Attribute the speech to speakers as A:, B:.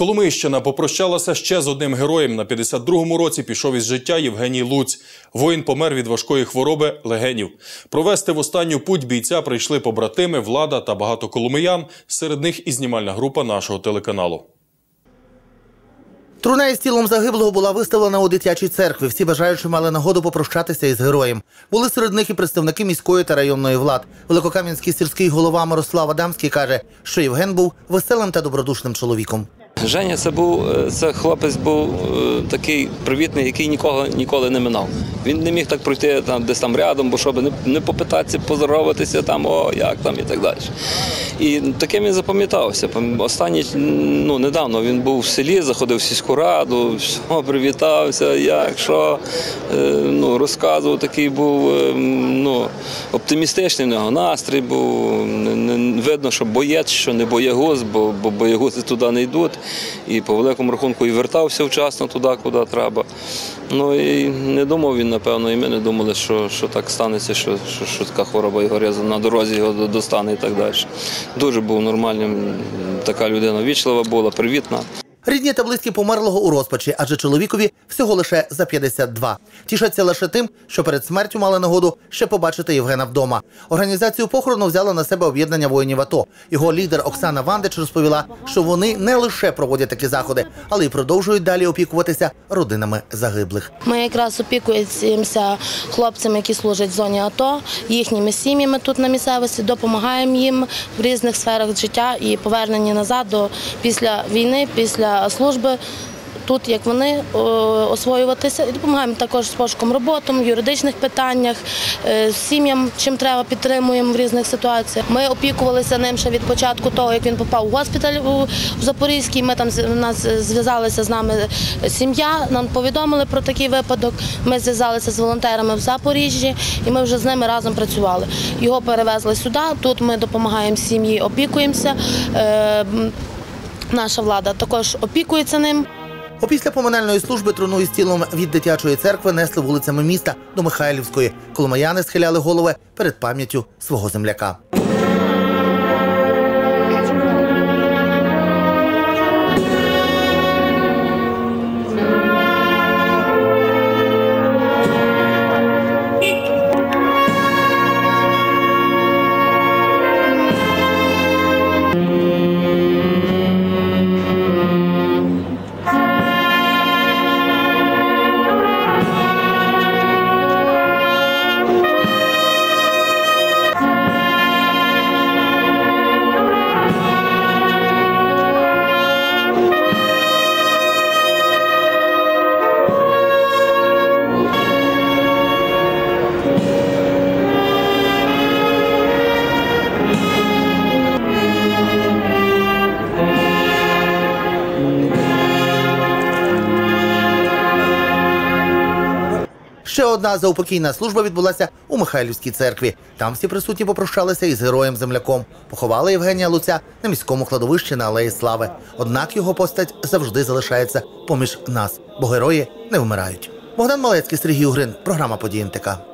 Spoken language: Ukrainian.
A: Коломийщина попрощалася ще з одним героєм. На 52-му році пішов із життя Євгеній Луць. Воїн помер від важкої хвороби легенів. Провести в останню путь бійця прийшли побратими, влада та багато коломиян. Серед них і знімальна група нашого телеканалу.
B: Труна із тілом загиблого була виставлена у дитячій церкві. Всі бажаючі мали нагоду попрощатися із героєм. Були серед них і представники міської та районної влад. Великокам'янський сільський голова Мирослав Адамський каже, що Євген був веселим та добродушним чоловіком.
C: Женя це був е, це хлопець був е, такий привітний, який нікого ніколи не минав. Він не міг так пройти там десь там рядом, бо щоб не, не попитатися, поздороватися там, о, як там і так далі. І таким він запам'ятався. Пам- Останній, ну недавно він був в селі, заходив в сільську раду, все, привітався, як що е, ну, розказував, такий був е, ну, оптимістичний в нього настрій був. Видно, що боєць, що не боєгуз, бо, бо боєгузи туди не йдуть. І по великому рахунку і вертався вчасно туди, куди треба. Ну і не думав він, напевно, і ми не думали, що, що так станеться, що, що, що така хвороба його різом на дорозі його достане і так далі. Дуже був нормальним, така людина вічлива була, привітна.
B: Рідні та близькі померлого у розпачі, адже чоловікові всього лише за 52. Тішаться лише тим, що перед смертю мали нагоду ще побачити Євгена вдома. Організацію похорону взяла на себе об'єднання воїнів АТО. Його лідер Оксана Вандич розповіла, що вони не лише проводять такі заходи, але й продовжують далі опікуватися родинами загиблих.
D: Ми якраз опікуємося хлопцями, які служать в зоні АТО, їхніми сім'ями тут на місцевості, допомагаємо їм в різних сферах життя і повернення назад до після війни, після служби. Тут як вони освоюватися і допомагаємо також з пошуком роботи, в юридичних питаннях, е, сім'ям, чим треба, підтримуємо в різних ситуаціях. Ми опікувалися ним ще від початку того, як він попав у госпіталь у Запорізький. Ми там у нас зв'язалися з нами сім'я, нам повідомили про такий випадок. Ми зв'язалися з волонтерами в Запоріжжі, і ми вже з ними разом працювали. Його перевезли сюди. Тут ми допомагаємо сім'ї, опікуємося. Наша влада також опікується ним.
B: Опісля поминальної служби труну із тілом від дитячої церкви несли вулицями міста до Михайлівської. Коломияни схиляли голови перед пам'яттю свого земляка. Ще одна заупокійна служба відбулася у Михайлівській церкві. Там всі присутні попрощалися із героєм земляком. Поховали Євгенія Луця на міському кладовищі на Алеї Слави. Однак його постать завжди залишається поміж нас, бо герої не вмирають. Богдан Малецький, Сергій Угрин, програма «Події НТК».